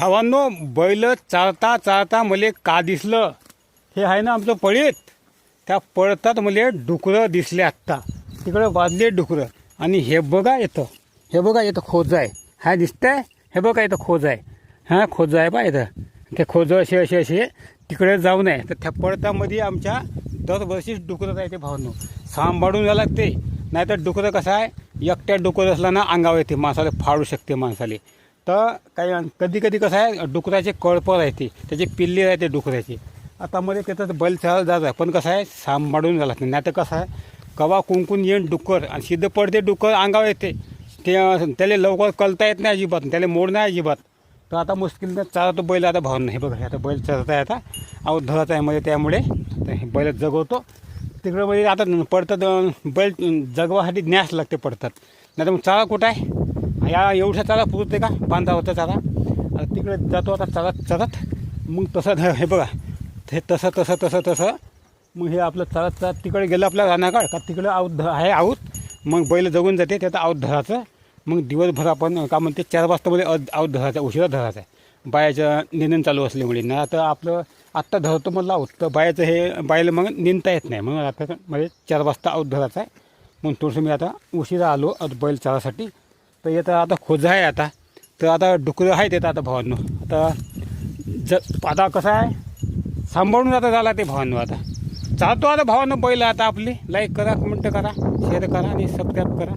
भावांनो बैल चालता चालता मले का दिसलं? हे आहे ना आमचं पळीत. त्या पळतात मले डुकरं दिसले आत्ता. तिकडं वाजले डुकरं. आणि हे बघा येतं हे बघा येतं खोज आहे. हा दिसतंय? हे बघा येतं खोज आहे. हां खोज आहे बा येतं ते खोज असे असे असे तिकडे जाऊ नये तर त्या पळतामध्ये आमच्या दरवर्षीच डुकरं आहे ते भावांनो. सांभाळून घ्यावं लागते. नाहीतर डुकरं कसं आहे? एकट्या डुकरं असला ना अंगावर येते. माणसाला फाडू शकते माणसाला. तर काही कधी कधी कसं आहे डुकराचे कळपं राहते. त्याचे पिल्ले राहते डुकराचे. आता मध्ये त्याचा बैल चालत जात आहे. पण कसं आहे सांभाळून झाला नाही. नाही तर कसं आहे कवा कुंकून येईन डुक्कर आणि सिद्ध पडते डुक्कर अंगावर येते. ते त्याला लवकर कळता येत नाही अजिबात. त्याला मोड नाही अजिबात. तर आता मुश्किल चालतो बैल आता भावून नाही. हे बघा आता बैल चढत आहे आता. अहो धरत आहे मध्ये त्यामुळे. बैल जगवतो. तिकडं म्हणजे आता पडतात बैल जगवासाठी न्यास लागते पडतात. नाही तर मग चारा कुठं आहे? या एवढ्या चाला पुरते का? बांधा होता चाला तिकडे जातो आता चालत चालत मग तसं हे बघा. हे तसं तसं तसं तसं. मग हे आपलं चालत चालत तिकडे गेलं आपल्या रानाकाळ का तिकडे आऊत ध आहे आऊत. मग बैल जगून जाते त्याचं आऊत धराचं. मग दिवसभर आपण का म्हणते चार वाजतामध्ये आऊत धरायचं उशिरा धरायचा. आहे बायाचं निंदन चालू असल्यामुळे ना आता आपलं आत्ता धरतो म्हणलं आऊत. तर बायाचं हे बायला मग निंदता येत नाही. मग आता म्हणजे चार वाजता आऊत धरायचा आहे. मग थोडंसं मी आता उशिरा आलो बैल चारासाठी. तर येतं आता खोज आहे आता. तर आता डुकरं आहेत येतं आता भावांनो. आता ज आता कसं आहे? सांभाळून आता झाला ते भावांनो आता. चालतो आता भावांनो बैल आता आपली. लाईक करा कमेंट करा शेअर करा आणि सबस्क्राईब करा.